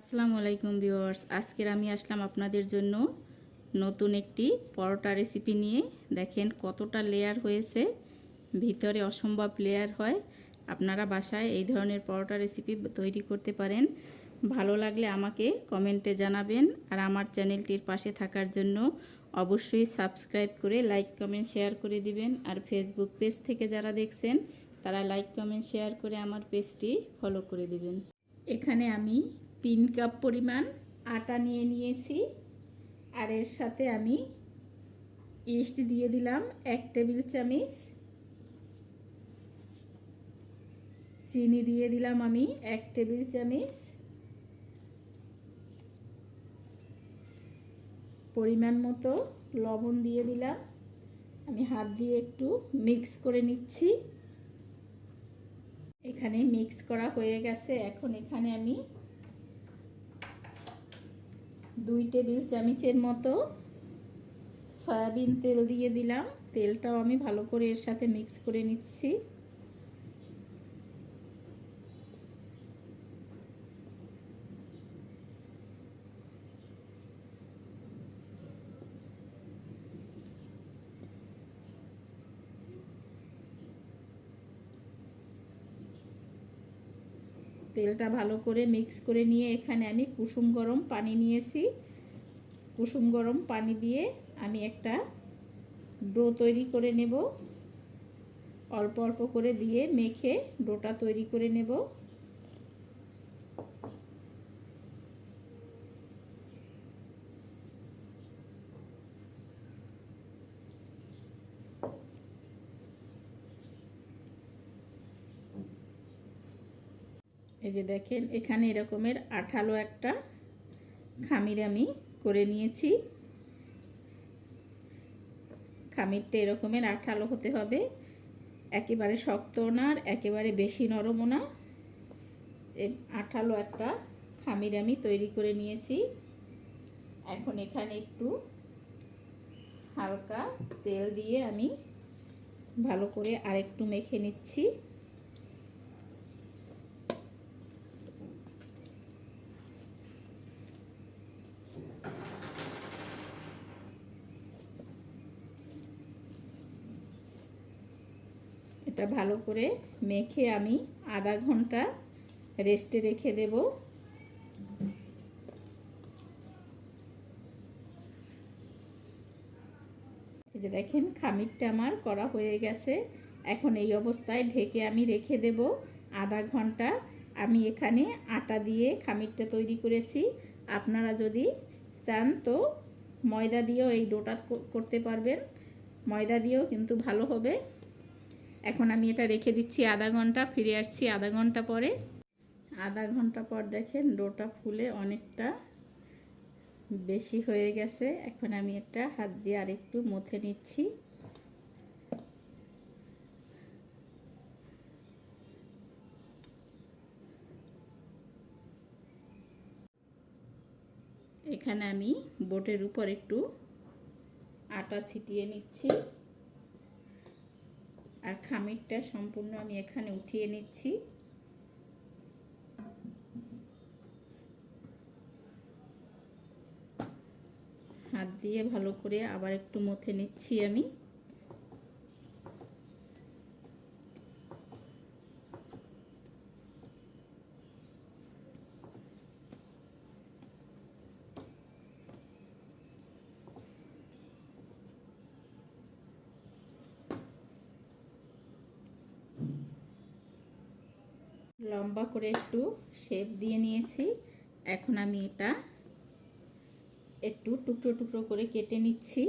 আসসালামু আলাইকুম ভিউয়ার্স, আজকের আমি আসলাম আপনাদের জন্য নতুন একটি পরোটা রেসিপি নিয়ে। দেখেন কতটা লেয়ার হয়েছে, ভিতরে অসম্ভব লেয়ার হয়। আপনারা বাসায় এই ধরনের পরোটা রেসিপি তৈরি করতে পারেন। ভালো লাগলে আমাকে কমেন্টে জানাবেন আর আমার চ্যানেলটির পাশে থাকার জন্য অবশ্যই সাবস্ক্রাইব করে লাইক কমেন্ট শেয়ার করে দিবেন। আর ফেসবুক পেজ থেকে যারা দেখছেন, তারা লাইক কমেন্ট শেয়ার করে আমার পেজটি ফলো করে দিবেন। এখানে আমি তিন কাপ পরিমাণ আটা নিয়ে নিয়েছি। আর এর সাথে আমি ইস্ট দিয়ে দিলাম এক টেবিল চামচ। চিনি দিয়ে দিলাম আমি এক টেবিল চামচ। পরিমাণ মতো লবণ দিয়ে দিলাম। আমি হাত দিয়ে একটু মিক্স করে নিচ্ছি। এখানে মিক্স করা হয়ে গেছে। এখন এখানে আমি দুই টেবিল চামিচের মতো সয়াবিন তেল দিয়ে দিলাম। তেলটাও আমি ভালো করে এর সাথে মিক্স করে নিচ্ছি। তেলটা ভালো করে মিক্স করে নিয়ে এখানে আমি কুসুম গরম পানি নিয়েছি। কুসুম গরম পানি দিয়ে আমি একটা ডো তৈরি করে নেব। অল্প অল্প করে দিয়ে মেখে ডোটা তৈরি করে নেব। এই যে দেখেন, এখানে এরকমের আঠালো একটা খামির আমি করে নিয়েছি। খামিরটা এরকমের আঠালো হতে হবে। একেবারে শক্ত না আর একেবারে বেশি নরমও না। আঠালো একটা খামির আমি তৈরি করে নিয়েছি। এখন এখানে একটু হালকা তেল দিয়ে আমি ভালো করে আরেকটু মেখে নিচ্ছি। এটা ভালো করে মেখে আমি আধা ঘণ্টা রেস্টে রেখে দেব। যে দেখেন খামিরটা আমার করা হয়ে গেছে। এখন এই অবস্থায় ঢেকে আমি রেখে দেব আধা ঘণ্টা। আমি এখানে আটা দিয়ে খামিরটা তৈরি করেছি। আপনারা যদি চান তো ময়দা দিয়েও এই ডোটা করতে পারবেন। ময়দা দিয়েও কিন্তু ভালো হবে। এখন আমি এটা রেখে দিচ্ছি আধা ঘণ্টা, ফিরে আসছি আধা ঘণ্টা পরে। আধা ঘণ্টা পর দেখেন ডোটা ফুলে অনেকটা বেশি হয়ে গেছে। এখন আমি একটা হাত দিয়ে আরেকটু মথে নিচ্ছি। এখানে আমি বোটের উপর একটু আটা ছিটিয়ে নিচ্ছি। আর খামিরটা সম্পূর্ণ আমি এখানে উঠিয়ে নিচ্ছি। হাত দিয়ে ভালো করে আবার একটু মথে নিচ্ছি আমি। লম্বা করে একটু শেপ দিয়ে নিয়েছি। এখন আমি এটা একটু টুকরো টুকরো করে কেটে নিচ্ছি।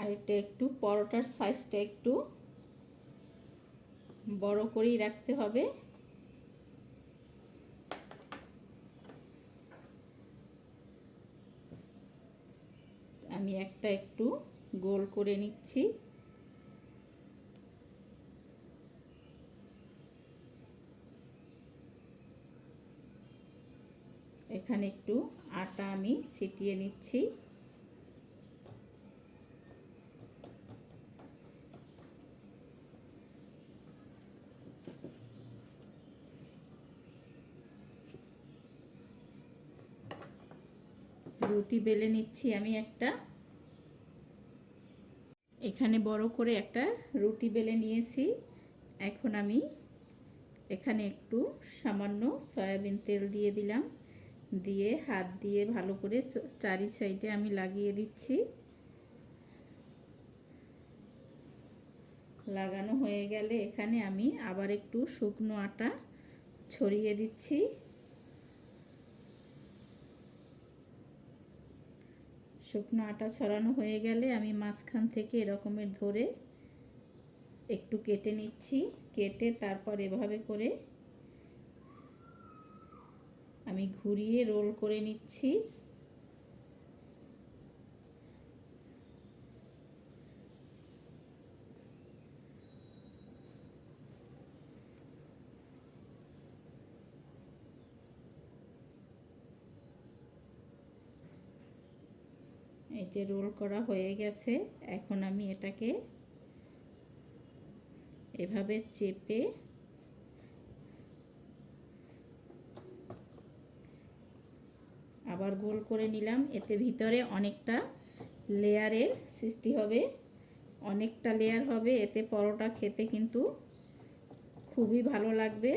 আর এটা একটু পরোটার সাইজটা একটু বড় করেই রাখতে হবে। আমি একটা একটু গোল করে নিচ্ছি। এখানে একটু আটা আমি ছিটিয়ে নিচ্ছি। রুটি বেলে নিচ্ছি আমি একটা। এখানে বড় করে একটা রুটি বেলে নিয়েছি। এখন আমি এখানে একটু সামান্য সয়াবিন তেল দিয়ে দিলাম। দিয়ে হাত দিয়ে ভালো করে চারি সাইডে আমি লাগিয়ে দিচ্ছি। লাগানো হয়ে গেলে এখানে আমি আবার একটু শুকনো আটা ছড়িয়ে দিচ্ছি। শুকনো আটা ছড়ানো হয়ে গেলে আমি মাঝখান থেকে এরকমের ধরে একটু কেটে নিচ্ছি। কেটে তারপর এভাবে করে আমি ঘুরিয়ে রোল করে নিচ্ছি। এই যে রোল করা হয়ে গেছে। এখন আমি এটাকে এভাবে চেপে আবার গোল করে নিলাম। এতে ভিতরে অনেকটা লেয়ারের সৃষ্টি হবে। অনেকটা লেয়ার হবে। এতে পরোটা খেতে কিন্তু খুবই ভালো লাগবে।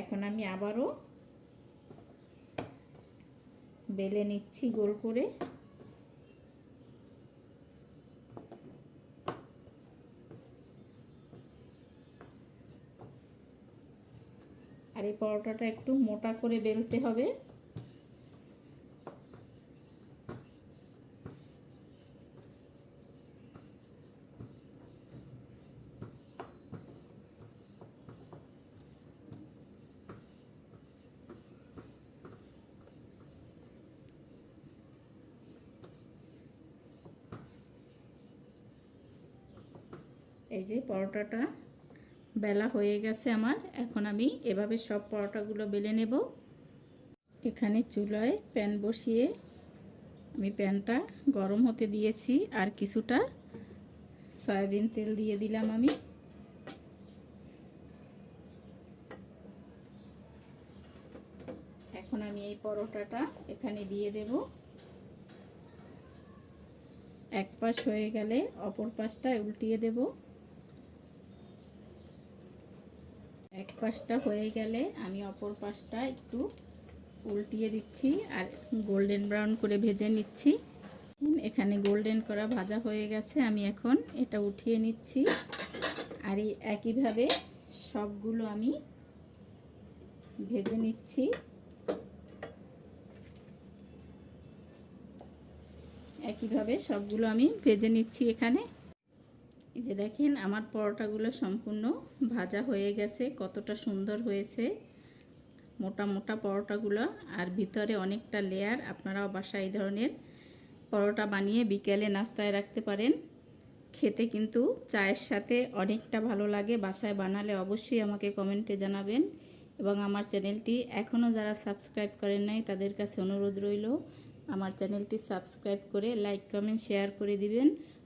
এখন আমি আবারও বেলে নিচ্ছি গোল করে। পরোটাটা একটু মোটা করে বেলতে হবে। এই যে পরোটাটা বেলা হয়ে গেছে আমার। এখন আমি এভাবে সব পরোটাগুলো বেলে নেব। এখানে চুলায় প্যান বসিয়ে আমি প্যানটা গরম হতে দিয়েছি আর কিছুটা সয়াবিন তেল দিয়ে দিলাম আমি। এখন আমি এই পরোটাটা এখানে দিয়ে দেব। এক পাশ হয়ে গেলে অপর পাশটা উল্টিয়ে দেবো। এক পাশটা হয়ে গেলে আমি অপর পাশটা একটু উল্টিয়ে দিচ্ছি আর গোল্ডেন ব্রাউন করে ভেজে নিচ্ছি। এখানে গোল্ডেন করা ভাজা হয়ে গেছে, আমি এখন এটা উঠিয়ে নিচ্ছি। আর এই একইভাবে সবগুলো আমি ভেজে নিচ্ছি। একইভাবে সবগুলো আমি ভেজে নিচ্ছি এখানে। যে দেখেন, আমার পরোটাগুলো সম্পূর্ণ ভাজা হয়ে গেছে, কতটা সুন্দর হয়েছে। মোটা মোটা পরোটাগুলো, আর ভিতরে অনেকটা লেয়ার আপনারাও বাসায় এই ধরনের পরোটা বানিয়ে বিকেলে নাস্তায় রাখতে পারেন। খেতে কিন্তু চায়ের সাথে অনেকটা ভালো লাগে, বাসায় বানালে অবশ্যই আমাকে কমেন্টে জানাবেন। এবং আমার চ্যানেলটি এখনও যারা সাবস্ক্রাইব করেন নাই, তাদের কাছে অনুরোধ রইল, আমার চ্যানেলটি সাবস্ক্রাইব করে, লাইক, কমেন্ট, শেয়ার করে দিবেন।